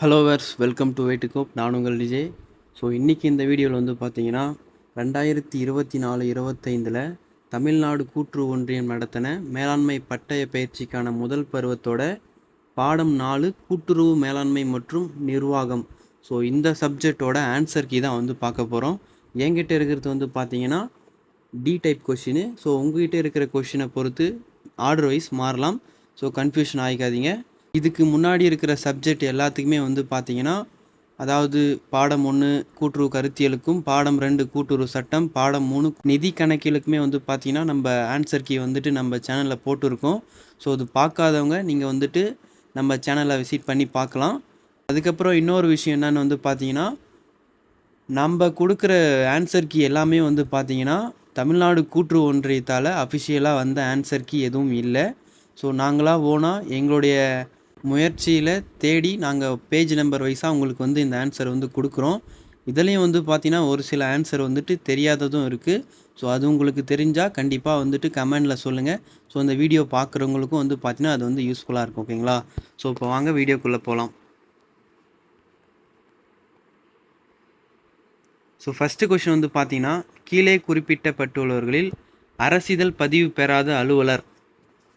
Hello verse welcome to வெயிட்டுக்கோப் நான் உங்கள் விஜய் ஸோ இன்றைக்கி இந்த வீடியோவில் வந்து பார்த்தீங்கன்னா ரெண்டாயிரத்தி இருபத்தி நாலு இருபத்தைந்தில் தமிழ்நாடு கூற்று ஒன்றியம் நடத்தின மேலாண்மை பட்டய பயிற்சிக்கான முதல் பருவத்தோட பாடம் நாலு கூட்டுறவு மேலாண்மை மற்றும் நிர்வாகம். ஸோ இந்த சப்ஜெக்டோட ஆன்சர் கீ தான் வந்து பார்க்க போகிறோம் என்கிட்ட இருக்கிறது வந்து பார்த்தீங்கன்னா டி டைப் கொஷினு ஸோ உங்ககிட்ட இருக்கிற கொஷினை பொறுத்து ஆர்டர் வைஸ் மாறலாம். ஸோ கன்ஃபியூஷன் ஆகிக்காதீங்க இதுக்கு முன்னாடி இருக்கிற சப்ஜெக்ட் எல்லாத்துக்குமே வந்து பார்த்தீங்கன்னா அதாவது பாடம் ஒன்று கூட்டுறவு கருத்தியலுக்கும் பாடம் ரெண்டு கூட்டுறவு சட்டம் பாடம் மூணு நிதி கணக்கியலுக்குமே வந்து பார்த்தீங்கன்னா நம்ம ஆன்சர் கீ வந்துட்டு நம்ம சேனலில் போட்டிருக்கோம். ஸோ அது பார்க்காதவங்க நீங்கள் வந்துட்டு நம்ம சேனலை விசிட் பண்ணி பார்க்கலாம். அதுக்கப்புறம் இன்னொரு விஷயம் என்னன்னு வந்து பார்த்தீங்கன்னா நம்ம கொடுக்குற ஆன்சர் கீ எல்லாமே வந்து பார்த்தீங்கன்னா தமிழ்நாடு கூட்டுறவு ஒன்றியத்தால் அஃபிஷியலாக வந்த ஆன்சர் கீ எதுவும் இல்லை. ஸோ நாங்களாக ஓனாக எங்களுடைய முயற்சியில் தேடி நாங்கள் பேஜ் நம்பர் வைஸாக உங்களுக்கு வந்து இந்த ஆன்சர் வந்து கொடுக்குறோம். இதுலேயும் வந்து பார்த்தீங்கன்னா ஒரு சில ஆன்சர் வந்துட்டு தெரியாததும் இருக்குது ஸோ அது உங்களுக்கு தெரிஞ்சால் கண்டிப்பாக வந்துட்டு கமெண்டில் சொல்லுங்கள் ஸோ அந்த வீடியோ பார்க்குறவங்களுக்கும் வந்து பார்த்தீங்கன்னா அது வந்து யூஸ்ஃபுல்லாக இருக்கும் ஓகேங்களா ஸோ இப்போ வாங்க வீடியோக்குள்ளே போகலாம் ஸோ ஃபஸ்ட்டு கொஷின் வந்து பார்த்தீங்கன்னா கீழே குறிப்பிட்டப்பட்டுள்ளவர்களில் அரசிதழ் பதிவு பெறாத அலுவலர்.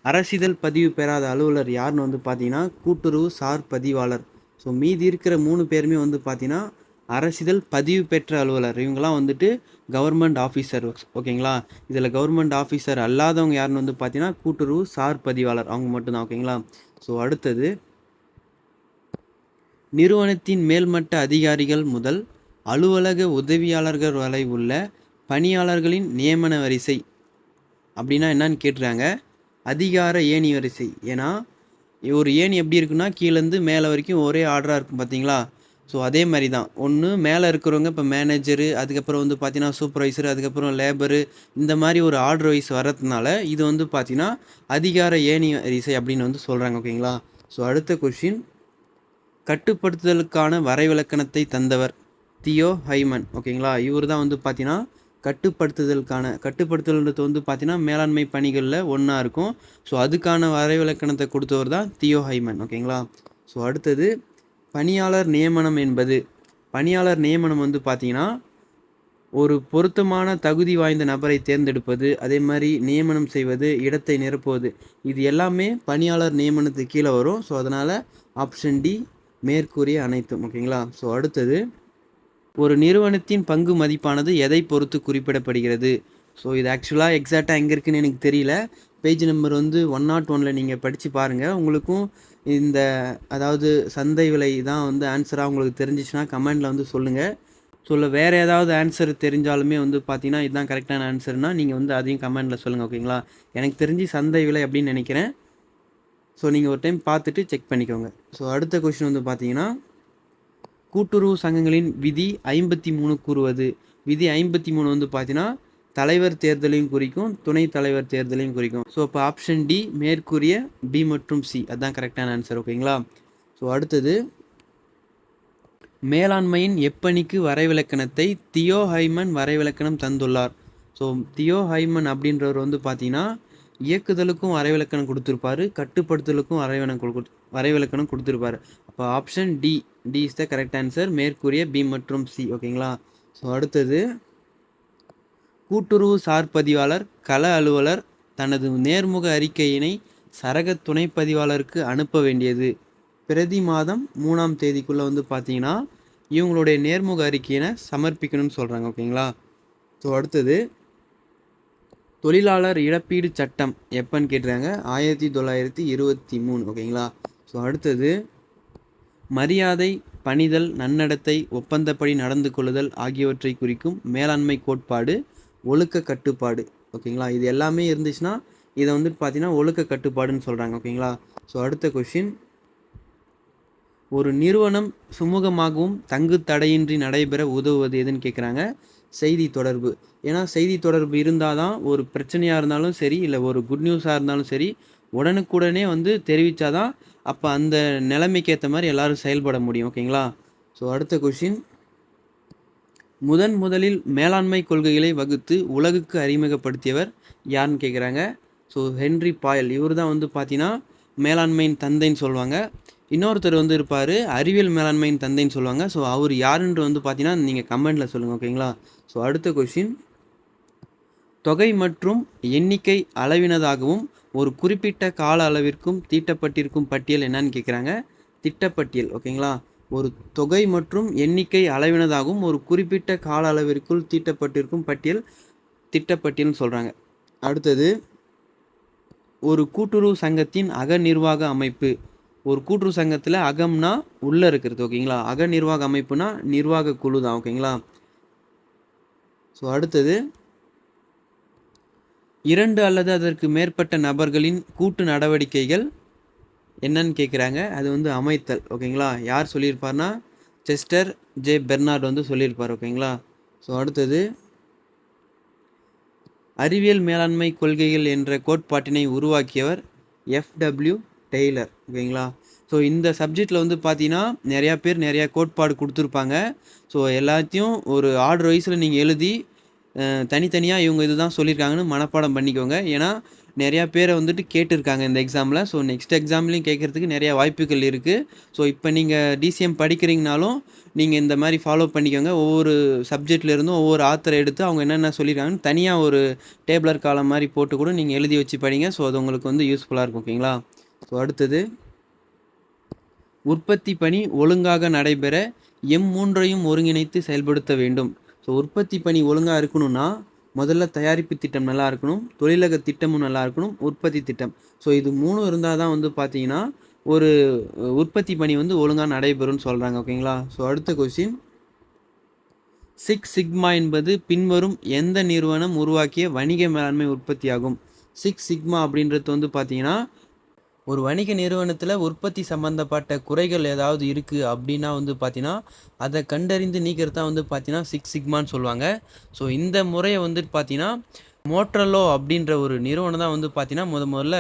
அரசிதழ் பதிவு பெறாத அலுவலர் யாருன்னு வந்து பார்த்தீங்கன்னா கூட்டுறவு சார் பதிவாளர் ஸோ மீதி இருக்கிற மூணு பேருமே வந்து பார்த்தீங்கன்னா அரசிதழ் பதிவு பெற்ற அலுவலர். இவங்கெல்லாம் வந்துட்டு கவர்மெண்ட் ஆஃபீஸர் ஓகேங்களா இதில் கவர்மெண்ட் ஆஃபீஸர் அல்லாதவங்க யாருன்னு வந்து பார்த்தீங்கன்னா கூட்டுறவு சார் பதிவாளர் அவங்க மட்டும்தான் ஓகேங்களா ஸோ அடுத்தது நிறுவனத்தின் மேல்மட்ட அதிகாரிகள் முதல் அலுவலக உதவியாளர்கள் வரை உள்ள பணியாளர்களின் நியமன வரிசை. அப்படின்னா என்னன்னு கேட்டுறாங்க அதிகார ஏணி வரிசை. ஏன்னா ஒரு ஏணி எப்படி இருக்குன்னா கீழேருந்து மேலே வரைக்கும் ஒரே ஆர்டராக இருக்கும் பார்த்தீங்களா ஸோ அதே மாதிரி தான் ஒன்று மேலே இருக்கிறவங்க இப்போ மேனேஜரு அதுக்கப்புறம் வந்து பார்த்தீங்கன்னா சூப்பர்வைசர் அதுக்கப்புறம் லேபரு இந்த மாதிரி ஒரு ஆர்டர் வைஸ் வர்றதுனால இது வந்து பார்த்தீங்கன்னா அதிகார ஏணி வரிசை அப்படின்னு வந்து சொல்கிறாங்க ஓகேங்களா? ஸோ அடுத்த கொஷின் கட்டுப்படுத்துதலுக்கான வரைவிலக்கணத்தை தந்தவர் தியோ ஹைமன் ஓகேங்களா? இவர் தான் வந்து பார்த்தீங்கன்னா கட்டுப்படுத்துதலுக்கான கட்டுப்படுத்துதல்ன்றது வந்து பார்த்தீங்கன்னா மேலாண்மை பணிகளில் ஒன்றா இருக்கும். ஸோ அதுக்கான வரைவிலக்கணத்தை கொடுத்தவர் தான் தியோ ஹைமன் ஓகேங்களா? ஸோ அடுத்தது பணியாளர் நியமனம் என்பது. பணியாளர் நியமனம் வந்து பார்த்தீங்கன்னா ஒரு பொருத்தமான தகுதி வாய்ந்த நபரை தேர்ந்தெடுப்பது அதே மாதிரி நியமனம் செய்வது இடத்தை நிரப்புவது இது எல்லாமே பணியாளர் நியமனத்துக்கு கீழே வரும். ஸோ அதனால் ஆப்ஷன் டி மேற்கூறிய அனைத்தும் ஓகேங்களா? ஸோ அடுத்தது ஒரு நிறுவனத்தின் பங்கு மதிப்பானது எதை பொறுத்து குறிப்பிடப்படுகிறது? ஸோ இது ஆக்சுவலாக எக்ஸாக்டாக எங்கே இருக்குன்னு எனக்கு தெரியல. பேஜ் நம்பர் வந்து ஒன் நாட் ஒனில் நீங்கள் படித்து பாருங்கள் உங்களுக்கும் இந்த அதாவது சந்தை விலை தான் வந்து ஆன்சராக உங்களுக்கு தெரிஞ்சிச்சுன்னா கமெண்டில் வந்து சொல்லுங்கள் சொல்ல வேறு ஏதாவது ஆன்சர் தெரிஞ்சாலுமே வந்து பார்த்தீங்கன்னா இதுதான் கரெக்டான ஆன்சர்னால் நீங்கள் வந்து அதையும் கமெண்டில் சொல்லுங்கள் ஓகேங்களா? எனக்கு தெரிஞ்சு சந்தை விலை அப்படின்னு நினைக்கிறேன். ஸோ நீங்கள் ஒரு டைம் பார்த்துட்டு செக் பண்ணிக்கோங்க. ஸோ அடுத்த கொஷின் வந்து பார்த்தீங்கன்னா கூட்டுறவு சங்கங்களின் விதி ஐம்பத்தி மூணு கூறுவது. விதி ஐம்பத்தி மூணு வந்து பார்த்தீங்கன்னா தலைவர் தேர்தலையும் குறிக்கும் துணைத் தலைவர் தேர்தலையும் குறிக்கும். ஸோ இப்போ ஆப்ஷன் டி மேற்கூறிய பி மற்றும் சி அதுதான் கரெக்டான ஆன்சர் ஓகேங்களா ஸோ அடுத்தது மேலாண்மையின் எப்பணிக்கு வரைவிலக்கணத்தை தியோ ஹைமன் வரைவிலக்கணம் தந்துள்ளார். ஸோ தியோ ஹைமன் அப்படின்றவர் வந்து பார்த்தீங்கன்னா இயக்குதலுக்கும் வரைவிலக்கணம் கொடுத்துருப்பாரு கட்டுப்படுத்தலுக்கும் வரைவிலக்கணம் வரைவிலக்கணம் கொடுத்துருப்பாரு. அப்போ option D D is the correct answer மேற்கூறிய பி மற்றும் சி ஓகேங்களா ஸோ அடுத்தது கூட்டுறவு சார் பதிவாளர் கள அலுவலர் தனது நேர்முக அறிக்கையினை சரக துணை பதிவாளருக்கு அனுப்ப வேண்டியது. பிரதி மாதம் மூணாம் தேதிக்குள்ளே வந்து பார்த்தீங்கன்னா இவங்களுடைய நேர்முக அறிக்கையினை சமர்ப்பிக்கணும்னு சொல்கிறாங்க ஓகேங்களா ஸோ அடுத்தது தொழிலாளர் இழப்பீடு சட்டம் எப்போன்னு கேட்டுறாங்க ஆயிரத்தி தொள்ளாயிரத்தி இருபத்தி மூணு ஓகேங்களா ஸோ அடுத்தது மரியாதை பணிதல் நன்னடத்தை ஒப்பந்தப்படி நடந்து கொள்ளுதல் ஆகியவற்றை குறிக்கும் மேலாண்மை கோட்பாடு ஒழுக்க கட்டுப்பாடு. ஓகேங்களா? இது எல்லாமே இருந்துச்சுன்னா இதை வந்துட்டு பார்த்தீங்கன்னா ஒழுக்க கட்டுப்பாடுன்னு சொல்கிறாங்க ஓகேங்களா? ஸோ அடுத்த கொஷின் ஒரு நிறுவனம் சுமூகமாகவும் தங்கு தடையின்றி நடைபெற உதவுவது எதுன்னு கேட்குறாங்க செய்தி தொடர்பு. ஏன்னா செய்தி தொடர்பு இருந்தால் தான் ஒரு பிரச்சனையாக இருந்தாலும் சரி இல்லை ஒரு குட் நியூஸாக இருந்தாலும் சரி உடனுக்குடனே வந்து தெரிவித்தாதான் அப்போ அந்த நிலைமைக்கு ஏற்ற மாதிரி எல்லோரும் செயல்பட முடியும் ஓகேங்களா? ஸோ அடுத்த கொஷின் முதன் முதலில் மேலாண்மை கொள்கைகளை வகுத்து உலகுக்கு அறிமுகப்படுத்தியவர் யாருன்னு கேட்குறாங்க ஸோ ஹென்ரி பாயல். இவர் தான் வந்து பார்த்தீங்கன்னா மேலாண்மையின் தந்தைன்னு சொல்லுவாங்க. இன்னொருத்தர் வந்து இருப்பார் அறிவியல் மேலாண்மையின் தந்தைன்னு சொல்லுவாங்க. ஸோ அவர் யாருன்று வந்து பார்த்தீங்கன்னா நீங்கள் கமெண்டில் சொல்லுங்கள் ஓகேங்களா? ஸோ அடுத்த கொஷின் தொகை மற்றும் எண்ணிக்கை அளவினதாகவும் ஒரு குறிப்பிட்ட கால அளவிற்கும் தீட்டப்பட்டிருக்கும் பட்டியல் என்னன்னு கேட்குறாங்க திட்டப்பட்டியல் ஓகேங்களா? ஒரு தொகை மற்றும் எண்ணிக்கை அளவினதாகவும் ஒரு குறிப்பிட்ட கால அளவிற்குள் தீட்டப்பட்டிருக்கும் பட்டியல் திட்டப்பட்டியல்னு சொல்கிறாங்க அடுத்தது ஒரு கூட்டுறவு சங்கத்தின் அக நிர்வாக அமைப்பு. ஒரு கூட்டுறவு சங்கத்தில் அகம்னா உள்ளே இருக்கிறது ஓகேங்களா? அக நிர்வாக அமைப்புனா நிர்வாக குழு தான் ஓகேங்களா? ஸோ அடுத்தது இரண்டு அல்லது அதற்கு மேற்பட்ட நபர்களின் கூட்டு நடவடிக்கைகள் என்னன்னு கேட்குறாங்க அது வந்து அமைத்தல். ஓகேங்களா? யார் சொல்லியிருப்பார்னா செஸ்டர் ஜே பெர்னார்ட் வந்து சொல்லியிருப்பார். ஓகேங்களா? ஸோ அடுத்தது அறிவியல் மேலாண்மை கொள்கைகள் என்ற கோட்பாட்டினை உருவாக்கியவர் எஃப்டபிள்யூ டெய்லர். ஓகேங்களா? ஸோ இந்த சப்ஜெக்டில் வந்து பார்த்தீங்கன்னா நிறையா பேர் நிறையா கோட்பாடு கொடுத்துருப்பாங்க. ஸோ எல்லாத்தையும் ஒரு ஆர்டர் வைஸில் நீங்கள் எழுதி தனித்தனியாக இவங்க இதுதான் சொல்லியிருக்காங்கன்னு மனப்பாடம் பண்ணிக்கோங்க. ஏன்னா நிறையா பேரை வந்துட்டு கேட்டிருக்காங்க இந்த எக்ஸாமில் ஸோ நெக்ஸ்ட் எக்ஸாம்லேயும் கேட்குறதுக்கு நிறையா வாய்ப்புகள் இருக்குது ஸோ இப்போ நீங்கள் டிசிஎம் படிக்கிறீங்கனாலும் நீங்கள் இந்த மாதிரி ஃபாலோ பண்ணிக்கோங்க. ஒவ்வொரு சப்ஜெக்ட்ல இருந்தும் ஒவ்வொரு ஆத்தரை எடுத்து அவங்க என்னென்ன சொல்லியிருக்காங்கன்னு தனியாக ஒரு டேபிளர் காலம் மாதிரி போட்டு கூட நீங்கள் எழுதி வச்சு படிங்க. ஸோ அது உங்களுக்கு வந்து யூஸ்ஃபுல்லாக இருக்கும் ஓகேங்களா? ஸோ அடுத்தது. உற்பத்தி பணி ஒழுங்காக நடைபெற எம் மூன்றையும் ஒருங்கிணைத்து செயல்படுத்த வேண்டும். ஸோ உற்பத்தி பணி ஒழுங்காக இருக்கணும்னா முதல்ல தயாரிப்பு திட்டம் நல்லா இருக்கணும் தொழிலக திட்டமும் நல்லா இருக்கணும் உற்பத்தி திட்டம். ஸோ இது மூணும் இருந்தால் தான் வந்து பார்த்தீங்கன்னா ஒரு உற்பத்தி பணி வந்து ஒழுங்காக நடைபெறும்னு சொல்கிறாங்க ஓகேங்களா ஸோ அடுத்த கொஸ்டின் சிக்ஸ் சிக்மா என்பது பின்வரும் எந்த நிறுவனம் உருவாக்கிய வணிக மேலாண்மை உற்பத்தியாகும்? சிக்ஸ் சிக்மா அப்படின்றது வந்து பார்த்தீங்கன்னா ஒரு வணிக நிறுவனத்தில் உற்பத்தி சம்மந்தப்பட்ட குறைகள் ஏதாவது இருக்குது அப்படின்னா வந்து பார்த்தீங்கன்னா அதை கண்டறிந்து நீக்கிறது தான் வந்து பார்த்தீங்கன்னா சிக்ஸ் சிக்மான்னு சொல்லுவாங்க. ஸோ இந்த முறையை வந்து பார்த்தீங்கன்னா மோட்ரலோ அப்படின்ற ஒரு நிறுவனம் தான் வந்து பார்த்தீங்கன்னா முத முதல்ல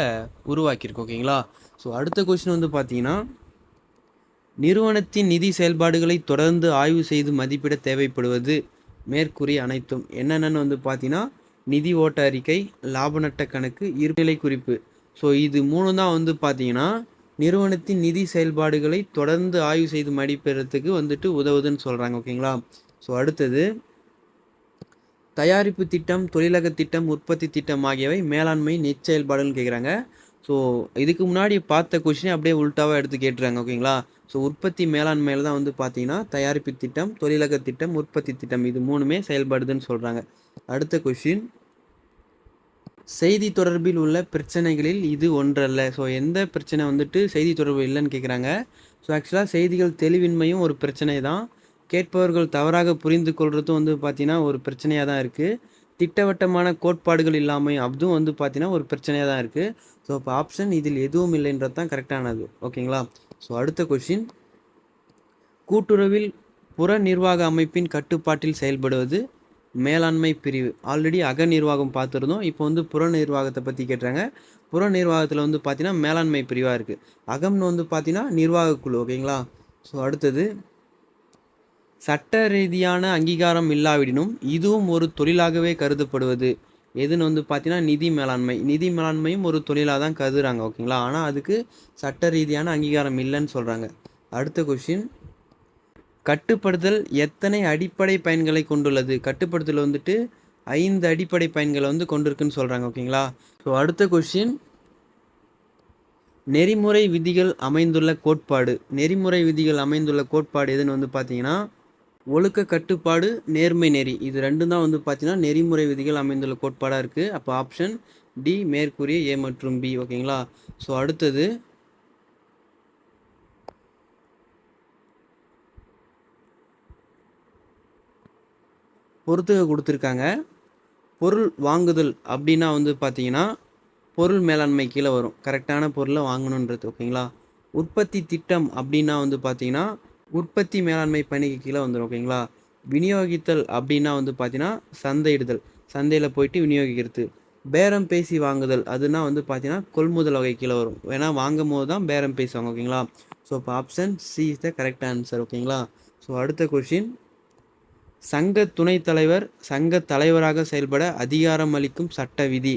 உருவாக்கியிருக்கு ஓகேங்களா? ஸோ அடுத்த கொஸ்டின் வந்து பார்த்தீங்கன்னா நிறுவனத்தின் நிதி செயல்பாடுகளை தொடர்ந்து ஆய்வு செய்து மதிப்பிட தேவைப்படுவது மேற்கூறிய அனைத்தும். என்னென்னு வந்து பார்த்தீங்கன்னா நிதி ஓட்ட அறிக்கை லாப நட்ட கணக்கு இருநிலை குறிப்பு. ஸோ இது மூணு தான் வந்து பார்த்தீங்கன்னா நிறுவனத்தின் நிதி செயல்பாடுகளை தொடர்ந்து ஆய்வு செய்து மடிப்பெறத்துக்கு வந்துட்டு உதவுதுன்னு சொல்கிறாங்க ஓகேங்களா? ஸோ அடுத்தது தயாரிப்பு திட்டம் தொழிலக திட்டம் உற்பத்தி திட்டம் ஆகியவை மேலாண்மை நெச்செயல்பாடுன்னு கேட்குறாங்க ஸோ இதுக்கு முன்னாடி பார்த்த கொஷினே அப்படியே உல்ட்டாவாக எடுத்து கேட்டுறாங்க ஓகேங்களா? ஸோ உற்பத்தி மேலாண்மையில் தான் வந்து பார்த்தீங்கன்னா தயாரிப்பு திட்டம் தொழிலக திட்டம் உற்பத்தி திட்டம் இது மூணுமே செயல்படுதுன்னு சொல்கிறாங்க அடுத்த கொஷின் செய்தி தொடர்பில் உள்ள பிரச்சனைகளில் இது ஒன்றல்ல. ஸோ எந்த பிரச்சனை வந்துட்டு செய்தி தொடர்பு இல்லைன்னு கேட்குறாங்க ஸோ ஆக்சுவலாக செய்திகள் தெளிவின்மையும் ஒரு பிரச்சனை தான். கேட்பவர்கள் தவறாக புரிந்து கொள்கிறதும் வந்து பார்த்தீங்கன்னா ஒரு பிரச்சனையாக தான் இருக்குது திட்டவட்டமான கோட்பாடுகள் இல்லாமையும் அதுவும் வந்து பார்த்திங்கன்னா ஒரு பிரச்சனையாக தான் இருக்குது ஸோ இப்போ ஆப்ஷன் இதில் எதுவும் இல்லைன்றது தான் கரெக்டானது ஓகேங்களா ஸோ அடுத்த கொஷின் கூட்டுறவில் புற நிர்வாக அமைப்பின் கட்டுப்பாட்டில் செயல்படுவது மேலாண்மை பிரிவு. ஆல்ரெடி அக நிர்வாகம் பார்த்துருந்தோம். இப்போ வந்து புற நிர்வாகத்தை பற்றி கேட்டுறாங்க புற நிர்வாகத்தில் வந்து பார்த்தீங்கன்னா மேலாண்மை பிரிவாக இருக்குது அகம்னு வந்து பார்த்தீங்கன்னா நிர்வாகக்குழு ஓகேங்களா ஸோ அடுத்தது சட்ட ரீதியான அங்கீகாரம் இல்லாவிடினும் இதுவும் ஒரு தொழிலாகவே கருதப்படுவது. எதுன்னு வந்து பார்த்தீங்கன்னா நிதி மேலாண்மை. நிதி மேலாண்மையும் ஒரு தொழிலாக தான் கருதுறாங்க ஓகேங்களா ஆனால் அதுக்கு சட்ட ரீதியான அங்கீகாரம் இல்லைன்னு சொல்கிறாங்க அடுத்த கொஷின் கட்டுப்படுதல் எத்தனை அடிப்படை பயன்களை கொண்டுள்ளது? கட்டுப்படுத்தல் வந்துட்டு ஐந்து அடிப்படை பயன்களை வந்து கொண்டிருக்குன்னு சொல்கிறாங்க ஓகேங்களா? ஸோ அடுத்த கொஷின் நெறிமுறை விதிகள் அமைந்துள்ள கோட்பாடு. நெறிமுறை விதிகள் அமைந்துள்ள கோட்பாடு எதுன்னு வந்து பார்த்தீங்கன்னா ஒழுக்க கட்டுப்பாடு நேர்மை நெறி. இது ரெண்டும் தான் வந்து பார்த்தீங்கன்னா நெறிமுறை விதிகள் அமைந்துள்ள கோட்பாடாக இருக்குது அப்போ ஆப்ஷன் டி மேற்கூறிய ஏ மற்றும் பி ஓகேங்களா? ஸோ அடுத்தது பொறுத்துக கொடுத்துருக்காங்க. பொருள் வாங்குதல் அப்படின்னா வந்து பார்த்தீங்கன்னா பொருள் மேலாண்மை கீழே வரும். கரெக்டான பொருளை வாங்கணுன்றது ஓகேங்களா? உற்பத்தி திட்டம் அப்படின்னா வந்து பார்த்தீங்கன்னா உற்பத்தி மேலாண்மை பணிக்கு கீழே வந்துடும் ஓகேங்களா? விநியோகித்தல் அப்படின்னா வந்து பார்த்தீங்கன்னா சந்தையிடுதல். சந்தையில் போயிட்டு விநியோகிக்கிறது. பேரம் பேசி வாங்குதல் அதுனா வந்து பார்த்தீங்கன்னா கொள்முதல் வகை கீழே வரும். ஏன்னா வாங்கும் போது தான் பேரம் பேசுவாங்க ஓகேங்களா? ஸோ இப்போ option C is the correct answer ஓகேங்களா? ஸோ அடுத்த கொஷின் சங்க துணைத் தலைவர் சங்க தலைவராக செயல்பட அதிகாரம் அளிக்கும் சட்ட விதி.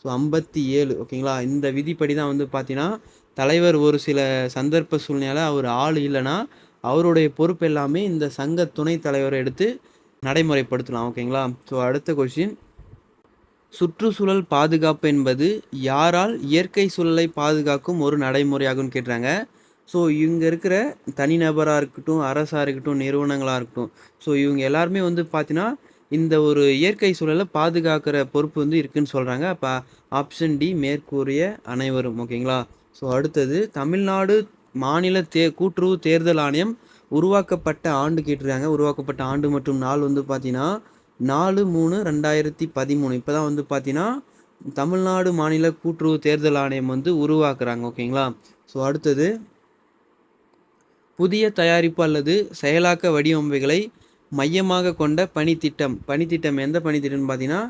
ஸோ ஐம்பத்தி ஏழு ஓகேங்களா? இந்த விதிப்படி தான் வந்து பார்த்தீங்கன்னா தலைவர் ஒரு சில சந்தர்ப்ப சூழ்நிலை அவர் ஆள் இல்லைன்னா அவருடைய பொறுப்பு எல்லாமே இந்த சங்க துணைத் தலைவரை எடுத்து நடைமுறைப்படுத்தலாம் ஓகேங்களா? ஸோ அடுத்த கொஷின் சுற்றுச்சூழல் பாதுகாப்பு என்பது யாரால் இயற்கை சூழலை பாதுகாக்கும் ஒரு நடைமுறையாகும்னு கேட்டுறாங்க ஸோ இவங்க இருக்கிற தனிநபராக இருக்கட்டும் அரசாக இருக்கட்டும் நிறுவனங்களாக இருக்கட்டும். ஸோ இவங்க எல்லாருமே வந்து பார்த்தீங்கன்னா இந்த ஒரு இயற்கை சூழலை பாதுகாக்கிற பொறுப்பு வந்து இருக்குன்னு சொல்கிறாங்க அப்போ ஆப்ஷன் டி மேற்கூறிய அனைவரும் ஓகேங்களா ஸோ அடுத்தது தமிழ்நாடு மாநில தே கூட்டுறவு தேர்தல் ஆணையம் உருவாக்கப்பட்ட ஆண்டு கேட்டிருக்காங்க. உருவாக்கப்பட்ட ஆண்டு மற்றும் நாள் வந்து பார்த்தீங்கன்னா நாலு மூணு ரெண்டாயிரத்தி பதிமூணு. இப்போ தான் வந்து பார்த்தீங்கன்னா தமிழ்நாடு மாநில கூட்டுறவு தேர்தல் ஆணையம் வந்து உருவாக்குறாங்க ஓகேங்களா ஸோ அடுத்தது புதிய தயாரிப்பு அல்லது செயலாக்க வடிவமைப்புகளை மையமாக கொண்ட பணித்திட்டம். பணித்திட்டம் எந்த பணித்திட்டம்னு பார்த்தீங்கன்னா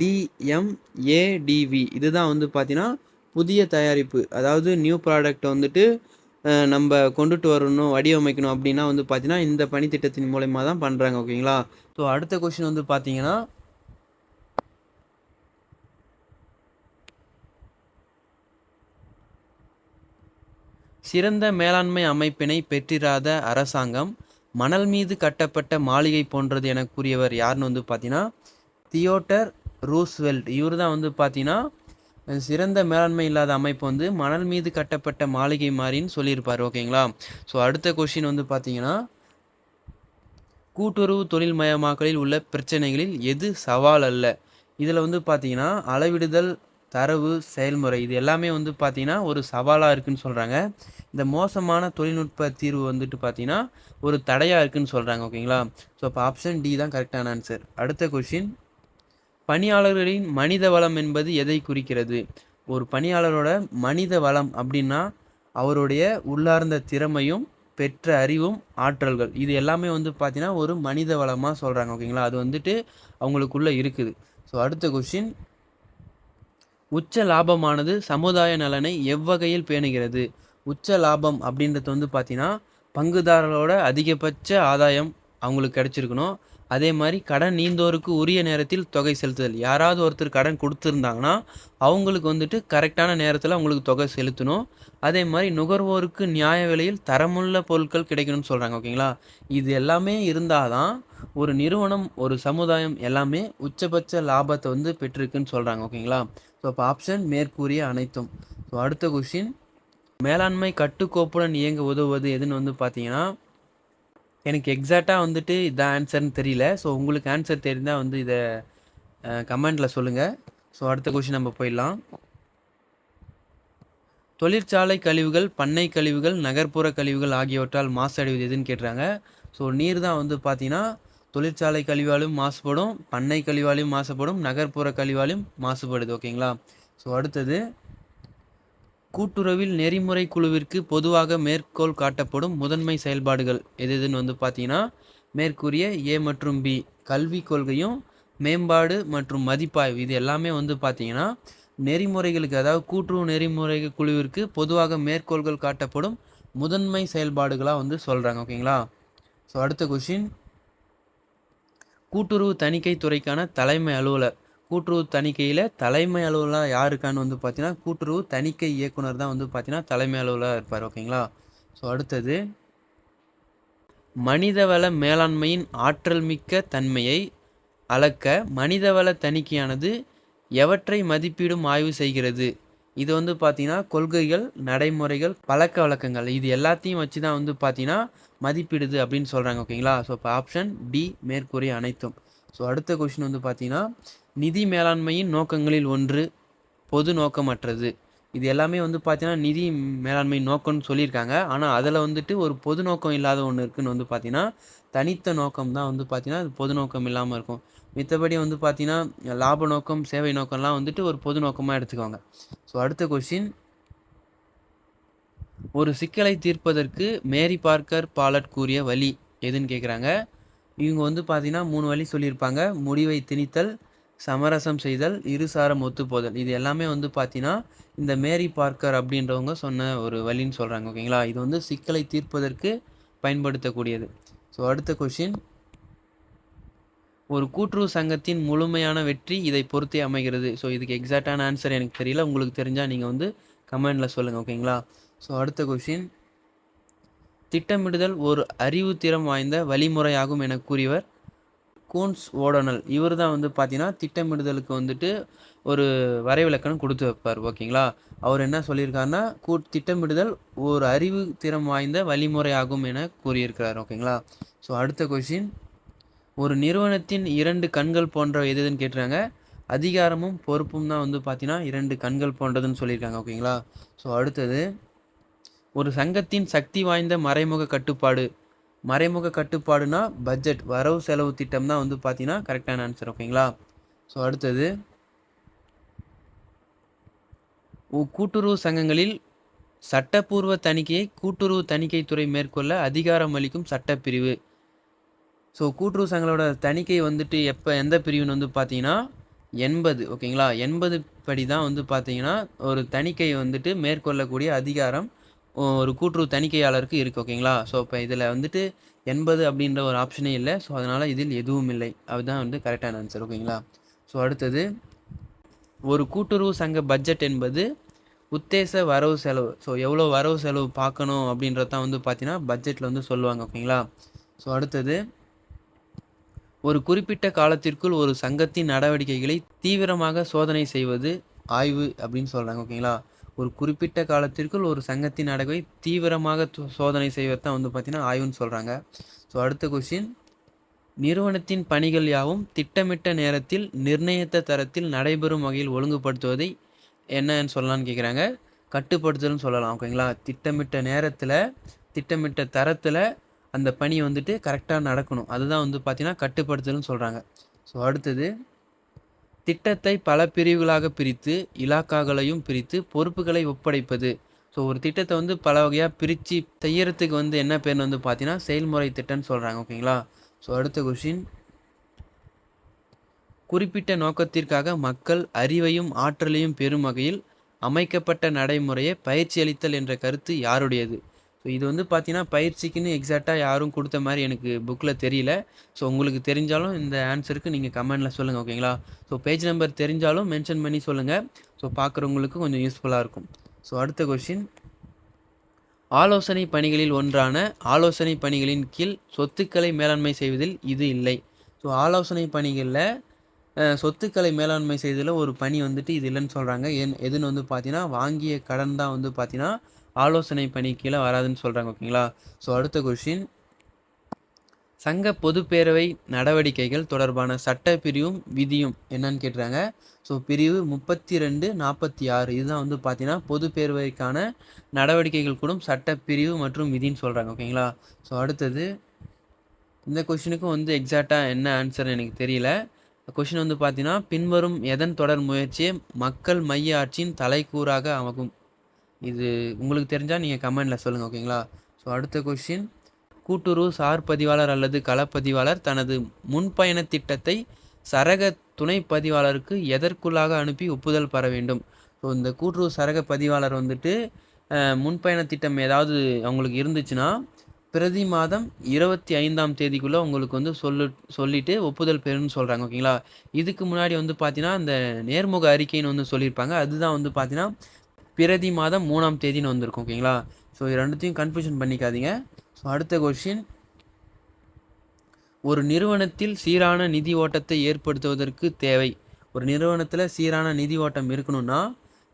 டிஎம்ஏடிவி இதுதான் வந்து பார்த்தீங்கன்னா புதிய தயாரிப்பு. அதாவது நியூ ப்ராடக்ட்டை வந்துட்டு நம்ம கொண்டுட்டு வரணும் வடிவமைக்கணும் அப்படின்னா வந்து பார்த்தீங்கன்னா இந்த பணித்திட்டத்தின் மூலயமா தான் பண்ணுறாங்க ஓகேங்களா? ஸோ அடுத்த கொஷின் வந்து பார்த்தீங்கன்னா சிறந்த மேலாண்மை அமைப்பினை பெற்றிராத அரசாங்கம் மணல் மீது கட்டப்பட்ட மாளிகை போன்றது என கூறியவர் யாருன்னு வந்து பார்த்தீங்கன்னா தியோட்டர் ரூஸ்வெல்ட். இவர் தான் வந்து பார்த்தீங்கன்னா சிறந்த மேலாண்மை இல்லாத அமைப்பு வந்து மணல் மீது கட்டப்பட்ட மாளிகை மாதிரின்னு சொல்லியிருப்பார் ஓகேங்களா? ஸோ அடுத்த கொஷின் வந்து பார்த்தீங்கன்னா கூட்டுறவு தொழில் மயமாக்கலில் உள்ள பிரச்சனைகளில் எது சவால் அல்ல? இதில் வந்து பார்த்தீங்கன்னா அளவிடுதல் தரவு செயல்முறை இது எல்லாமே வந்து பார்த்தீங்கன்னா ஒரு சவாலாக இருக்குன்னு சொல்கிறாங்க இந்த மோசமான தொழில்நுட்ப தீர்வு வந்துட்டு பார்த்தீங்கன்னா ஒரு தடையாக இருக்குன்னு சொல்கிறாங்க ஓகேங்களா? ஸோ அப்போ ஆப்ஷன் டி தான் கரெக்டான ஆன்சர் அடுத்த கொஷின் பணியாளர்களின் மனித வளம் என்பது எதை குறிக்கிறது? ஒரு பணியாளரோட மனித வளம் அப்படின்னா அவருடைய உள்ளார்ந்த திறமையும் பெற்ற அறிவும் ஆற்றல்கள். இது எல்லாமே வந்து பார்த்திங்கன்னா ஒரு மனித வளமாக சொல்கிறாங்க ஓகேங்களா? அது வந்துட்டு அவங்களுக்குள்ளே இருக்குது. ஸோ அடுத்த கொஷின் உச்ச லாபமானது சமுதாய நலனை எவ்வகையில் பேணுகிறது? உச்ச லாபம் அப்படின்றது வந்து பார்த்தீங்கன்னா பங்குதாரர்களோட அதிகபட்ச ஆதாயம் அவங்களுக்கு கிடைச்சிருக்கணும். அதே மாதிரி கடன் நீந்தோருக்கு உரிய நேரத்தில் தொகை செலுத்துதல். யாராவது ஒருத்தர் கடன் கொடுத்துருந்தாங்கன்னா அவங்களுக்கு வந்துட்டு கரெக்டான நேரத்தில் அவங்களுக்கு தொகை செலுத்தணும். அதே மாதிரி நுகர்வோருக்கு நியாய விலையில் தரமுள்ள பொருட்கள் கிடைக்கணும்னு சொல்கிறாங்க ஓகேங்களா? இது எல்லாமே இருந்தால் தான் ஒரு நிறுவனம் ஒரு சமுதாயம் எல்லாமே உச்சபட்ச லாபத்தை வந்து பெற்றிருக்குன்னு சொல்கிறாங்க ஓகேங்களா? ஸோ அப்போ ஆப்ஷன் மேற்கூறிய அனைத்தும். ஸோ அடுத்த கொஷின் மேலாண்மை கட்டுக்கோப்புடன் இயங்க உதவுவது எதுன்னு வந்து பார்த்தீங்கன்னா எனக்கு எக்ஸாக்டாக வந்துட்டு இதான் ஆன்சர்னு தெரியல. ஸோ உங்களுக்கு ஆன்சர் தெரிந்தால் வந்து இதை கமெண்டில் சொல்லுங்கள் ஸோ அடுத்த கொஷின் நம்ம போயிடலாம். தொழிற்சாலை கழிவுகள் பண்ணை கழிவுகள் நகர்ப்புற கழிவுகள் ஆகியவற்றால் மாசடைவது எதுன்னு கேட்டுறாங்க ஸோ நீர் தான் வந்து பார்த்திங்கன்னா தொழிற்சாலை கழிவாலும் மாசுபடும் பண்ணை கழிவாலையும் மாசுபடும் நகர்ப்புற கழிவாலையும் மாசுபடுது ஓகேங்களா? ஸோ அடுத்தது கூட்டுறவில் நெறிமுறை குழுவிற்கு பொதுவாக மேற்கோள் காட்டப்படும் முதன்மை செயல்பாடுகள் எது எதுன்னு வந்து பார்த்தீங்கன்னா மேற்கூறிய ஏ மற்றும் பி கல்விக் கொள்கையும் மேம்பாடு மற்றும் மதிப்பாய்வு இது எல்லாமே வந்து பார்த்தீங்கன்னா நெறிமுறைகளுக்கு அதாவது கூட்டுறவு நெறிமுறை குழுவிற்கு பொதுவாக மேற்கோள்கள் காட்டப்படும் முதன்மை செயல்பாடுகளாக வந்து சொல்கிறாங்க ஓகேங்களா? ஸோ அடுத்த கொஷின் கூட்டுறவு தணிக்கை துறைக்கான தலைமை அலுவலர். கூட்டுறவு தணிக்கையில் தலைமை அலுவலர் யாருக்கான்னு வந்து பார்த்தீங்கன்னா கூட்டுறவு தணிக்கை இயக்குனர் தான் வந்து பார்த்தீங்கன்னா தலைமை அலுவலராக இருப்பார் ஓகேங்களா? ஸோ அடுத்தது மனிதவள மேலாண்மையின் ஆற்றல் மிக்க தன்மையை அளக்க மனிதவள தணிக்கையானது எவற்றை மதிப்பீடும் ஆய்வு செய்கிறது? இது வந்து பார்த்தீங்கன்னா கொள்கைகள் நடைமுறைகள் பழக்க வழக்கங்கள் இது எல்லாத்தையும் வச்சு தான் வந்து பார்த்தீங்கன்னா மதிப்பிடுது அப்படின்னு சொல்கிறாங்க ஓகேங்களா ஸோ இப்போ ஆப்ஷன் டி மேற்கூறிய அனைத்தும். ஸோ அடுத்த கொஷின் வந்து பார்த்தீங்கன்னா நிதி மேலாண்மையின் நோக்கங்களில் ஒன்று பொது நோக்கமற்றது. இது எல்லாமே வந்து பார்த்தீங்கன்னா நிதி மேலாண்மை நோக்கம்னு சொல்லியிருக்காங்க. ஆனால் அதில் வந்துட்டு ஒரு பொது நோக்கம் இல்லாத ஒன்று இருக்குன்னு வந்து பார்த்தீங்கன்னா தனித்த நோக்கம் தான் வந்து பார்த்தீங்கன்னா அது பொது நோக்கம் இல்லாமல் இருக்கும். மித்தபடி வந்து பார்த்தீங்கன்னா லாப நோக்கம் சேவை நோக்கம்லாம் வந்துட்டு ஒரு பொது நோக்கமாக எடுத்துக்கோங்க ஸோ அடுத்த கொஷின் ஒரு சிக்கலை தீர்ப்பதற்கு மேரி பார்க்கர் பாலட் கூறிய வழி எதுன்னு கேட்குறாங்க இவங்க வந்து பார்த்தீங்கன்னா மூணு வழி சொல்லியிருப்பாங்க. முடிவை திணித்தல் சமரசம் செய்தல் இருசாரம் ஒத்துப்போதல். இது எல்லாமே வந்து பார்த்தீங்கன்னா இந்த மேரி பார்க்கர் அப்படின்றவங்க சொன்ன ஒரு வழின்னு சொல்கிறாங்க ஓகேங்களா? இது வந்து சிக்கலை தீர்ப்பதற்கு பயன்படுத்தக்கூடியது. ஸோ அடுத்த கொஷின் ஒரு கூட்டுறவு சங்கத்தின் முழுமையான வெற்றி இதை பொறுத்தே அமைகிறது. ஸோ இதுக்கு எக்ஸாக்டான ஆன்சர் எனக்கு தெரியல. உங்களுக்கு தெரிஞ்சால் நீங்கள் வந்து கமெண்டில் சொல்லுங்கள் ஓகேங்களா? ஸோ அடுத்த கொஷின் திட்டமிடுதல் ஒரு அறிவு திறம் வாய்ந்த வழிமுறையாகும் என கூறியவர் கூன்ஸ் ஓடனல். இவர் தான் வந்து பார்த்தீங்கன்னா திட்டமிடுதலுக்கு வந்துட்டு ஒரு வரைவிலக்கணம் கொடுத்து வைப்பார். ஓகேங்களா? அவர் என்ன சொல்லியிருக்காருன்னா கூ திட்டமிடுதல் ஒரு அறிவு திறம் வாய்ந்த வழிமுறையாகும் என கூறியிருக்கிறார். ஓகேங்களா? ஸோ அடுத்த கொஷின் ஒரு நிறுவனத்தின் இரண்டு கண்கள் போன்ற எது எதுன்னு கேட்டுறாங்க அதிகாரமும் பொறுப்பும் தான் வந்து பார்த்தீங்கன்னா இரண்டு கண்கள் போன்றதுன்னு சொல்லியிருக்காங்க. ஓகேங்களா? ஸோ அடுத்தது. ஒரு சங்கத்தின் சக்தி வாய்ந்த மறைமுக கட்டுப்பாடு. மறைமுக கட்டுப்பாடுனா பட்ஜெட் வரவு செலவு திட்டம் தான் வந்து பார்த்தீங்கன்னா கரெக்டான ஆன்சர் ஓகேங்களா ஸோ அடுத்தது உ- கூட்டுறவு சங்கங்களில் சட்டப்பூர்வ தணிக்கையை கூட்டுறவு தணிக்கைத்துறை மேற்கொள்ள அதிகாரம் அளிக்கும் சட்டப்பிரிவு. ஸோ கூட்டுறவு சங்கங்களோட தணிக்கை வந்துட்டு எப்போ எந்த பிரிவுன்னு வந்து பார்த்தீங்கன்னா எண்பது ஓகேங்களா எண்பது படி தான் வந்து பார்த்தீங்கன்னா ஒரு தணிக்கை வந்துட்டு மேற்கொள்ளக்கூடிய அதிகாரம் ஒரு கூட்டுறவு தணிக்கையாளருக்கு இருக்குது ஓகேங்களா ஸோ இப்போ இதில் வந்துட்டு எண்பது அப்படின்ற ஒரு ஆப்ஷனே இல்லை. ஸோ அதனால் இதில் எதுவும் இல்லை. அதுதான் வந்து கரெக்டான ஆன்சர் ஓகேங்களா ஸோ அடுத்தது ஒரு கூட்டுறவு சங்க பட்ஜெட் என்பது உத்தேச வரவு செலவு. ஸோ எவ்வளோ வரவு செலவு பார்க்கணும் அப்படின்றது தான் வந்து பார்த்தீங்கன்னா பட்ஜெட்டில் வந்து சொல்லுவாங்க ஓகேங்களா ஸோ அடுத்தது ஒரு குறிப்பிட்ட காலத்திற்குள் ஒரு சங்கத்தின் நடவடிக்கைகளை தீவிரமாக சோதனை செய்வது ஆய்வு அப்படின்னு சொல்கிறாங்க ஓகேங்களா ஒரு குறிப்பிட்ட காலத்திற்குள் ஒரு சங்கத்தின் அடகை தீவிரமாக சோதனை செய்வது தான் வந்து பார்த்தீங்கன்னா ஆய்வுன்னு சொல்கிறாங்க ஸோ அடுத்த கொஷின் நிறுவனத்தின் பணிகள் யாவும் திட்டமிட்ட நேரத்தில் நிர்ணயித்த தரத்தில் நடைபெறும் வகையில் ஒழுங்குபடுத்துவதை என்னன்னு சொல்லலாம்னு கேட்குறாங்க கட்டுப்படுத்தல்னு சொல்லலாம் ஓகேங்களா திட்டமிட்ட நேரத்தில் திட்டமிட்ட தரத்தில் அந்த பணி வந்துட்டு கரெக்டாக நடக்கணும். அதுதான் வந்து பார்த்திங்கன்னா கட்டுப்படுத்தல்னு சொல்கிறாங்க ஸோ அடுத்தது திட்டத்தை பல பிரிவுகளாக பிரித்து இலாக்காக்களையும் பிரித்து பொறுப்புகளை ஒப்படைப்பது. ஸோ ஒரு திட்டத்தை வந்து பல வகையாக பிரித்து செய்யறதுக்கு வந்து என்ன பேர் வந்து பார்த்தீங்கன்னா செயல்முறை திட்டம்னு சொல்கிறாங்க ஓகேங்களா ஸோ அடுத்த கொஷின் குறிப்பிட்ட நோக்கத்திற்காக மக்கள் அறிவையும் ஆற்றலையும் பெறும் வகையில் அமைக்கப்பட்ட நடைமுறையை பயிற்சி அளித்தல் என்ற கருத்து யாருடையது? ஸோ இது வந்து பார்த்தீங்கன்னா பயிற்சிக்குன்னு எக்ஸாக்டாக யாரும் கொடுத்த மாதிரி எனக்கு புக்கில் தெரியல. ஸோ உங்களுக்கு தெரிஞ்சாலும் இந்த ஆன்சருக்கு நீங்கள் கமெண்டில் சொல்லுங்கள் ஓகேங்களா ஸோ பேஜ் நம்பர் தெரிஞ்சாலும் மென்ஷன் பண்ணி சொல்லுங்கள் ஸோ பார்க்குறவங்களுக்கு கொஞ்சம் யூஸ்ஃபுல்லாக இருக்கும். ஸோ அடுத்த கொஷின் ஆலோசனை பணிகளில் ஒன்றான ஆலோசனை பணிகளின் கீழ் சொத்துக்களை மேலாண்மை செய்வதில் இது இல்லை. ஸோ ஆலோசனை பணிகளில் சொத்துக்களை மேலாண்மை செய்வதில் ஒரு பணி வந்துட்டு இது இல்லைன்னு சொல்கிறாங்க என் எதுன்னு வந்து பார்த்தீங்கன்னா வாங்கிய கடன் தான் வந்து பார்த்தீங்கன்னா ஆலோசனை பணி கீழே வராதுன்னு சொல்கிறாங்க ஓகேங்களா? ஸோ அடுத்த கொஷின் சங்க பொதுப்பேரவை நடவடிக்கைகள் தொடர்பான சட்ட பிரிவும் விதியும் என்னன்னு கேட்டுறாங்க ஸோ பிரிவு முப்பத்தி ரெண்டு நாற்பத்தி ஆறு இதுதான் வந்து பார்த்தீங்கன்னா பொதுப்பேரவைக்கான நடவடிக்கைகள் கூடும் சட்ட பிரிவு மற்றும் விதின்னு சொல்கிறாங்க ஓகேங்களா? ஸோ அடுத்தது இந்த கொஷினுக்கும் வந்து எக்ஸாக்டாக என்ன ஆன்சர் எனக்கு தெரியல. கொஷின் வந்து பார்த்தீங்கன்னா பின்வரும் எதன் தொடர் முயற்சியை மக்கள் மைய ஆட்சியின் தலைக்கூறாக அமைக்கும் இது உங்களுக்கு தெரிஞ்சால் நீங்கள் கமெண்டில் சொல்லுங்கள் ஓகேங்களா? ஸோ அடுத்த கொஷின் கூட்டுறவு சார் பதிவாளர் அல்லது களப்பதிவாளர் தனது முன்பயண திட்டத்தை சரக துணை பதிவாளருக்கு எதற்குள்ளாக அனுப்பி ஒப்புதல் பெற வேண்டும்? ஸோ இந்த கூட்டுறவு சரக பதிவாளர் வந்துட்டு முன்பயண திட்டம் ஏதாவது அவங்களுக்கு இருந்துச்சுன்னா பிரதி மாதம் இருபத்தி ஐந்தாம் தேதிக்குள்ளே உங்களுக்கு வந்து சொல்லு சொல்லிவிட்டு ஒப்புதல் பெறுன்னு சொல்கிறாங்க ஓகேங்களா? இதுக்கு முன்னாடி வந்து பார்த்தீங்கன்னா இந்த நேர்முக அறிக்கைன்னு வந்து சொல்லியிருப்பாங்க. அதுதான் வந்து பார்த்தீங்கன்னா பிரதி மாதம் மூணாம் தேதின்னு வந்திருக்கும் ஓகேங்களா ஸோ இது ரெண்டுத்தையும் கன்ஃபியூஷன் பண்ணிக்காதீங்க. ஸோ அடுத்த கொஷின் ஒரு நிறுவனத்தில் சீரான நிதி ஓட்டத்தை ஏற்படுத்துவதற்கு தேவை. ஒரு நிறுவனத்தில் சீரான நிதி ஓட்டம் இருக்கணும்னா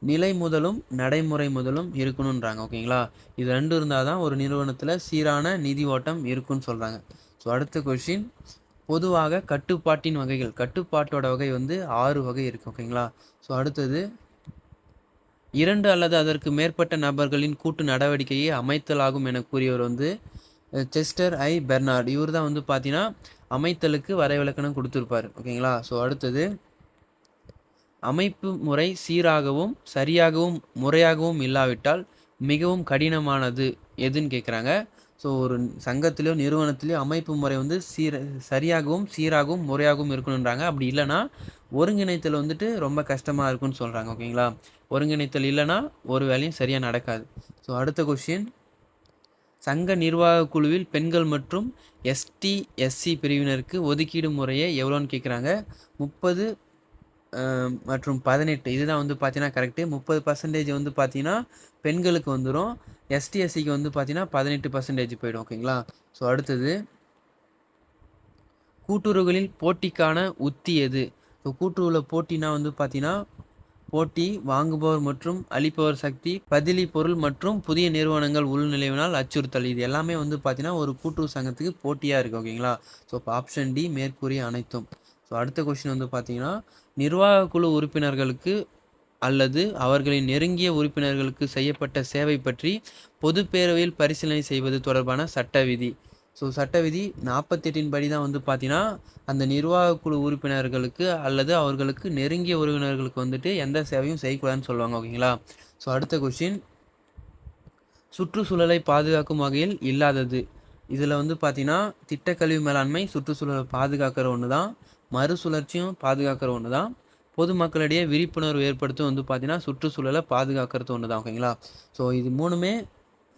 நிலை முதலும் நடைமுறை முதலும் இருக்கணுன்றாங்க ஓகேங்களா இது ரெண்டும் இருந்தால் தான் ஒரு நிறுவனத்தில் சீரான நிதி ஓட்டம் இருக்குன்னு சொல்கிறாங்க ஸோ அடுத்த கொஷின் பொதுவாக கட்டுப்பாட்டின் வகைகள். கட்டுப்பாட்டோட வகை வந்து ஆறு வகை இருக்குது ஓகேங்களா ஸோ அடுத்தது இரண்டு அல்லது அதற்கு மேற்பட்ட நபர்களின் கூட்டு நடவடிக்கையை அமைத்தலாகும் என கூறியவர் வந்து செஸ்டர் ஐ பெர்னார்ட். இவர் தான் வந்து பார்த்தீங்கன்னா அமைத்தலுக்கு வரைவிலக்கணம் கொடுத்துருப்பார். ஓகேங்களா? ஸோ அடுத்தது அமைப்பு முறை சீராகவும் சரியாகவும் முறையாகவும் இல்லாவிட்டால் மிகவும் கடினமானது எதுன்னு கேட்குறாங்க ஸோ ஒரு சங்கத்திலையோ நிறுவனத்திலையோ அமைப்பு முறை வந்து சீர சரியாகவும் சீராகவும் முறையாகவும் இருக்கணுன்றாங்க அப்படி இல்லைன்னா ஒருங்கிணைத்தல் வந்துட்டு ரொம்ப கஷ்டமாக இருக்குன்னு சொல்கிறாங்க ஓகேங்களா? ஒருங்கிணைத்தல் இல்லைன்னா ஒரு வேலையும் சரியாக நடக்காது. ஸோ அடுத்த கொஷின் சங்க நிர்வாக குழுவில் பெண்கள் மற்றும் எஸ்டி எஸ்சி பிரிவினருக்கு ஒதுக்கீடு முறையை எவ்வளோன்னு கேட்குறாங்க முப்பது மற்றும் பதினெட்டு. இதுதான் வந்து பார்த்தீங்கன்னா கரெக்டு முப்பது பர்சன்டேஜ் வந்து பார்த்தீங்கன்னா பெண்களுக்கு வந்துடும் எஸ்டிஎஸ்சிக்கு வந்து பார்த்தீங்கன்னா பதினெட்டு பர்சன்டேஜ் போயிடும் ஓகேங்களா ஸோ அடுத்தது. கூட்டுறவுகளில் போட்டிக்கான உத்தி எது? ஸோ கூட்டுறவில் போட்டினா வந்து பார்த்தீங்கன்னா போட்டி வாங்குபவர் மற்றும் அளிப்பவர் சக்தி பதிலி பொருள் மற்றும் புதிய நிறுவனங்கள் உள்நிலைவினால் அச்சுறுத்தல். இது எல்லாமே வந்து பார்த்தீங்கன்னா ஒரு கூட்டுறவு சங்கத்துக்கு போட்டியாக இருக்குது ஓகேங்களா? ஸோ இப்போ ஆப்ஷன் டி மேற்கூறிய அனைத்தும். ஸோ அடுத்த கொஷின் வந்து பார்த்தீங்கன்னா நிர்வாக குழு உறுப்பினர்களுக்கு அல்லது அவர்களின் நெருங்கிய உறுப்பினர்களுக்கு செய்யப்பட்ட சேவை பற்றி பொதுப்பேரவையில் பரிசீலனை செய்வது தொடர்பான சட்ட விதி. ஸோ சட்ட விதி நாற்பத்தெட்டின் படி தான் வந்து பார்த்தீங்கன்னா அந்த நிர்வாக குழு உறுப்பினர்களுக்கு அல்லது அவர்களுக்கு நெருங்கிய உறவினர்களுக்கு வந்துட்டு எந்த சேவையும் செய்யக்கூடாதுன்னு சொல்லுவாங்க ஓகேங்களா? ஸோ அடுத்த கொஷின் சுற்றுச்சூழலை பாதுகாக்கும் வகையில் இல்லாதது. இதில் வந்து பார்த்தீங்கன்னா திட்டக்கழிவு மேலாண்மை சுற்றுச்சூழலை பாதுகாக்கிற ஒன்று தான் மறுசுழற்சியும் பாதுகாக்கிற ஒன்று தான் பொதுமக்களிடையே விழிப்புணர்வு ஏற்படுத்தும் வந்து பார்த்தீங்கன்னா சுற்றுச்சூழலை பாதுகாக்கிறது ஒன்று தான் ஓகேங்களா? ஸோ இது மூணுமே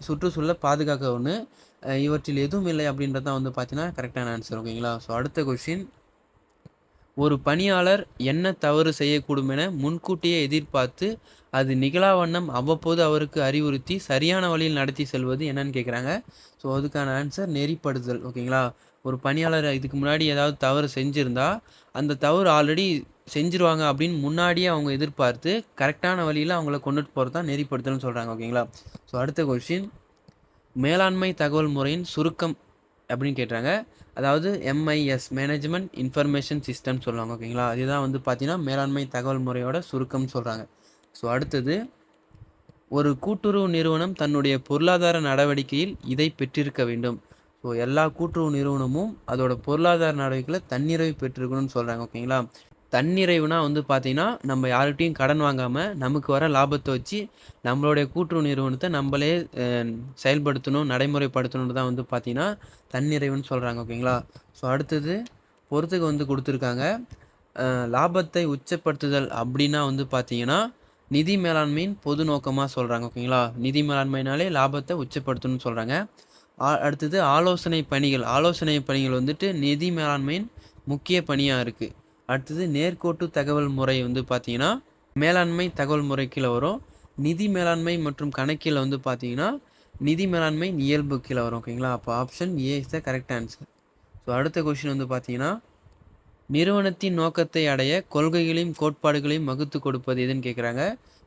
சுற்றுச்சூழலை பாதுகாக்க ஒன்று இவற்றில் எதுவும் இல்லை அப்படின்றது தான் வந்து பார்த்தீங்கன்னா கரெக்டான ஆன்சர் ஓகேங்களா? ஸோ அடுத்த கொஷின் ஒரு பணியாளர் என்ன தவறு செய்யக்கூடும் என முன்கூட்டியே எதிர்பார்த்து அது நிகழாவண்ணம் அவ்வப்போது அவருக்கு அறிவுறுத்தி சரியான வழியில் நடத்தி செல்வது என்னன்னு கேட்குறாங்க ஸோ அதுக்கான ஆன்சர் நெறிப்படுதல் ஓகேங்களா? ஒரு பணியாளர் இதுக்கு முன்னாடி ஏதாவது தவறு செஞ்சுருந்தா அந்த தவறு ஆல்ரெடி செஞ்சுருவாங்க அப்படின்னு முன்னாடியே அவங்க எதிர்பார்த்து கரெக்டான வழியில் அவங்கள கொண்டுட்டு போகிறது தான் நெறிப்படுத்தல்னு சொல்கிறாங்க ஓகேங்களா? ஸோ அடுத்த கொஷின் மேலாண்மை தகவல் முறையின் சுருக்கம் அப்படின்னு கேட்டாங்க. அதாவது எம்ஐஎஸ் மேனேஜ்மெண்ட் இன்ஃபர்மேஷன் சிஸ்டம் சொல்லுவாங்க ஓகேங்களா? அதுதான் வந்து பார்த்தீங்கன்னா மேலாண்மை தகவல் முறையோட சுருக்கம்னு சொல்கிறாங்க ஸோ அடுத்தது ஒரு கூட்டுறவு நிறுவனம் தன்னுடைய பொருளாதார நடவடிக்கையில் இதை பெற்றிருக்க வேண்டும். ஸோ எல்லா கூட்டுறவு நிறுவனமும் அதோட பொருளாதார நடவடிக்கையில் தன்னிறைவு பெற்றிருக்கணும்னு சொல்கிறாங்க ஓகேங்களா? தன்னிறைவுனா வந்து பார்த்திங்கன்னா நம்ம யார்கிட்டையும் கடன் வாங்காமல் நமக்கு வர லாபத்தை வச்சு நம்மளுடைய கூட்டுறவு நிறுவனத்தை நம்மளே செயல்படுத்தணும் நடைமுறைப்படுத்தணும்னு தான் வந்து பார்த்திங்கன்னா தன்னிறைவுன்னு சொல்கிறாங்க ஓகேங்களா? ஸோ அடுத்தது பொறுத்துக்கு வந்து கொடுத்துருக்காங்க. லாபத்தை உச்சப்படுத்துதல் அப்படின்னா வந்து பார்த்திங்கன்னா நிதி மேலாண்மையின் பொது நோக்கமாக சொல்கிறாங்க ஓகேங்களா? நிதி மேலாண்மைனாலே லாபத்தை உச்சப்படுத்தணும்னு சொல்கிறாங்க அடுத்தது ஆலோசனை பணிகள். ஆலோசனை பணிகள் வந்துட்டு நிதி மேலாண்மையின் முக்கிய பணியாக இருக்குது அடுத்தது நேர்கோட்டு தகவல் முறை வந்து பார்த்தீங்கன்னா மேலாண்மை தகவல் முறை கீழே வரும். நிதி மேலாண்மை மற்றும் கணக்கில் வந்து பார்த்தீங்கன்னா நிதி மேலாண்மை இயல்பு கீழே வரும் ஓகேங்களா அப்போ option A is the correct answer so அடுத்த கொஷின் வந்து பார்த்தீங்கன்னா நிறுவனத்தின் நோக்கத்தை அடைய கொள்கைகளையும் கோட்பாடுகளையும் வகுத்து கொடுப்பது எதுன்னு கேட்குறாங்க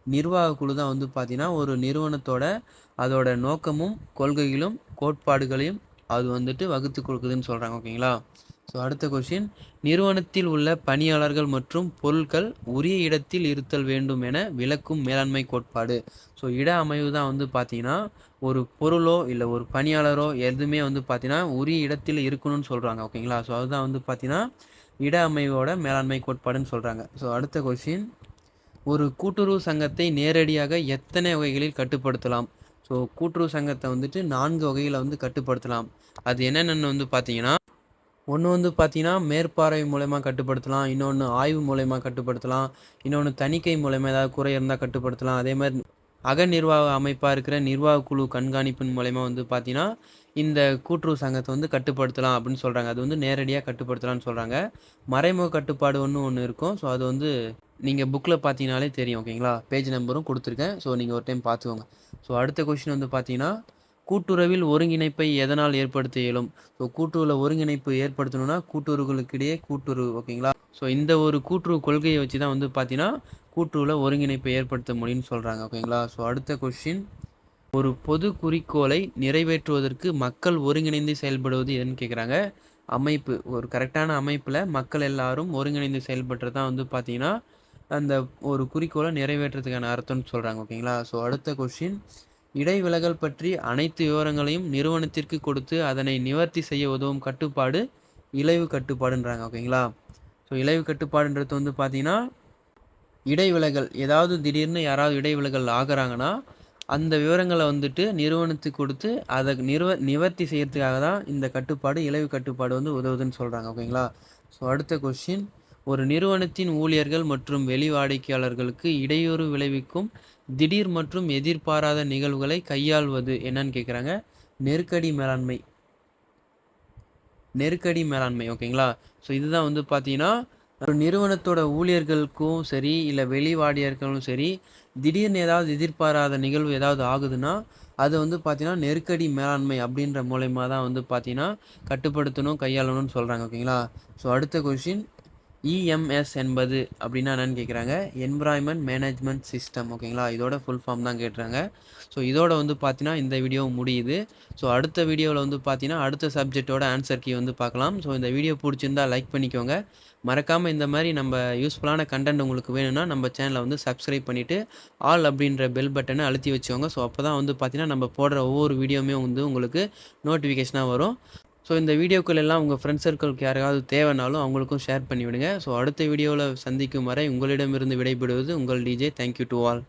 நிர்வாக குழு தான் வந்து பார்த்தீங்கன்னா ஒரு நிறுவனத்தோட அதோட நோக்கமும் கொள்கைகளும் கோட்பாடுகளையும் அது வந்துட்டு வகுத்து கொடுக்குதுன்னு சொல்கிறாங்க ஓகேங்களா ஸோ அடுத்த கொஷின் நிறுவனத்தில் உள்ள பணியாளர்கள் மற்றும் பொருட்கள் உரிய இடத்தில் இருத்தல் வேண்டும் என விளக்கும் மேலாண்மை கோட்பாடு. ஸோ இட அமைவு தான் வந்து பார்த்தீங்கன்னா ஒரு பொருளோ இல்லை ஒரு பணியாளரோ எதுவுமே வந்து பார்த்தீங்கன்னா உரிய இடத்தில் இருக்கணும்னு சொல்கிறாங்க ஓகேங்களா ஸோ அதுதான் வந்து பார்த்தீங்கன்னா இட அமைவோட மேலாண்மை கோட்பாடுன்னு சொல்கிறாங்க ஸோ அடுத்த கொஷின் ஒரு கூட்டுறவு சங்கத்தை நேரடியாக எத்தனை வகைகளில் கட்டுப்படுத்தலாம்? ஸோ கூட்டுறவு சங்கத்தை வந்துட்டு நான்கு வகையில் வந்து கட்டுப்படுத்தலாம். அது என்னென்னு வந்து பார்த்தீங்கன்னா ஒன்று வந்து பார்த்திங்கன்னா மேற்பார்வை மூலயமா கட்டுப்படுத்தலாம் இன்னொன்று ஆய்வு மூலயமா கட்டுப்படுத்தலாம் இன்னொன்று தணிக்கை மூலயமா ஏதாவது குறை இருந்தால் கட்டுப்படுத்தலாம். அதே மாதிரி அக நிர்வாக அமைப்பாக இருக்கிற நிர்வாக குழு கண்காணிப்பின் மூலயமா வந்து பார்த்திங்கன்னா இந்த கூட்டுறவு சங்கத்தை வந்து கட்டுப்படுத்தலாம் அப்படின்னு சொல்கிறாங்க அது வந்து நேரடியாக கட்டுப்படுத்தலாம்னு சொல்கிறாங்க மறைமுக கட்டுப்பாடு ஒன்று ஒன்று இருக்கும். ஸோ அது வந்து நீங்கள் புக்கில் பார்த்தீங்கனாலே தெரியும் ஓகேங்களா பேஜ் நம்பரும் கொடுத்துருக்கேன். ஸோ நீங்கள் ஒரு டைம் பார்த்துக்கோங்க. ஸோ அடுத்த கொஷின் வந்து பார்த்தீங்கன்னா கூட்டுறவில் ஒருங்கிணைப்பை எதனால் ஏற்படுத்த இயலும்? ஸோ கூட்டுறவில் ஒருங்கிணைப்பு ஏற்படுத்தணும்னா கூட்டுறவுகளுக்கிடையே கூட்டுறவு ஓகேங்களா? ஸோ இந்த ஒரு கூட்டுறவு கொள்கையை வச்சு தான் வந்து பார்த்தீங்கன்னா கூட்டுறவில் ஒருங்கிணைப்பை ஏற்படுத்த முடியும்னு சொல்கிறாங்க ஓகேங்களா? ஸோ அடுத்த கொஷின் ஒரு பொது குறிக்கோளை நிறைவேற்றுவதற்கு மக்கள் ஒருங்கிணைந்து செயல்படுவது எதுன்னு கேட்குறாங்க அமைப்பு ஒரு கரெக்டான அமைப்பில் மக்கள் எல்லாரும் ஒருங்கிணைந்து செயல்படுறது தான் வந்து பார்த்தீங்கன்னா அந்த ஒரு குறிக்கோளை நிறைவேற்றுறதுக்கான அர்த்தம்னு சொல்கிறாங்க ஓகேங்களா? ஸோ அடுத்த கொஷின் இடைவிலகல் பற்றி அனைத்து விவரங்களையும் நிறுவனத்திற்கு கொடுத்து அதனை நிவர்த்தி செய்ய உதவும் கட்டுப்பாடு இலைவு கட்டுப்பாடுன்றாங்க ஓகேங்களா? ஸோ இளைவு கட்டுப்பாடுன்றது வந்து பார்த்தீங்கன்னா இடைவிலகல் ஏதாவது திடீர்னு யாராவது இடைவிலகல் ஆகிறாங்கன்னா அந்த விவரங்களை வந்துட்டு நிறுவனத்துக்கு கொடுத்து அதை நிறுவ நிவர்த்தி செய்கிறதுக்காக தான் இந்த கட்டுப்பாடு இளைவு கட்டுப்பாடு வந்து உதவுதுன்னு சொல்கிறாங்க ஓகேங்களா? ஸோ அடுத்த கொஸ்டின் ஒரு நிறுவனத்தின் ஊழியர்கள் மற்றும் வெளி வாடிக்கையாளர்களுக்கு இடையூறு விளைவிக்கும் திடீர் மற்றும் எதிர்பாராத நிகழ்வுகளை கையாள்வது என்னன்னு கேட்குறாங்க நெருக்கடி மேலாண்மை. நெருக்கடி மேலாண்மை ஓகேங்களா? ஸோ இதுதான் வந்து பார்த்தீங்கன்னா ஒரு நிறுவனத்தோட ஊழியர்களுக்கும் சரி இல்லை வெளிவாடியர்களும் சரி திடீர்னு ஏதாவது எதிர்பாராத நிகழ்வு ஏதாவது ஆகுதுன்னா அது வந்து பார்த்தீங்கன்னா நெருக்கடி மேலாண்மை அப்படின்ற மூலயமா தான் வந்து பார்த்தீங்கன்னா கட்டுப்படுத்தணும் கையாளணும்னு சொல்கிறாங்க ஓகேங்களா? ஸோ அடுத்த கொஷின் இஎம்எஸ் என்பது அப்படின்னா என்னன்னு கேட்குறாங்க என்விரான்மெண்ட் மேனேஜ்மெண்ட் சிஸ்டம் ஓகேங்களா இதோட ஃபுல் ஃபார்ம் தான் கேட்டுறாங்க ஸோ இதோட வந்து பார்த்தீங்கன்னா இந்த வீடியோ முடியுது. ஸோ அடுத்த வீடியோவில் வந்து பார்த்தீங்கன்னா அடுத்த சப்ஜெக்டோட ஆன்சர் கீ வந்து பார்க்கலாம் ஸோ இந்த வீடியோ பிடிச்சிருந்தா லைக் பண்ணிக்கோங்க. மறக்காமல் இந்த மாதிரி நம்ம யூஸ்ஃபுல்லான கண்டென்ட் உங்களுக்கு வேணும்னா நம்ம சேனலை வந்து சப்ஸ்கிரைப் பண்ணிவிட்டு ஆல் அப்படின்ற பெல் பட்டனை அழுத்தி வச்சுக்கோங்க. ஸோ அப்போ தான் வந்து பார்த்தீங்கன்னா நம்ம போடுற ஒவ்வொரு வீடியோவுமே வந்து உங்களுக்கு நோட்டிஃபிகேஷனாக வரும். ஸோ இந்த வீடியோக்கள் எல்லாம் உங்கள் ஃப்ரெண்ட்ஸ் சர்க்கிளுக்கு யாராவது தேவைனாலும் அவங்களுக்கும் ஷேர் பண்ணிவிடுங்க. ஸோ அடுத்த வீடியோவில் சந்திக்கும் வரை உங்களிடமிருந்து விடைபெறுவது உங்கள் டிஜே தேங்க்யூ டு ஆல்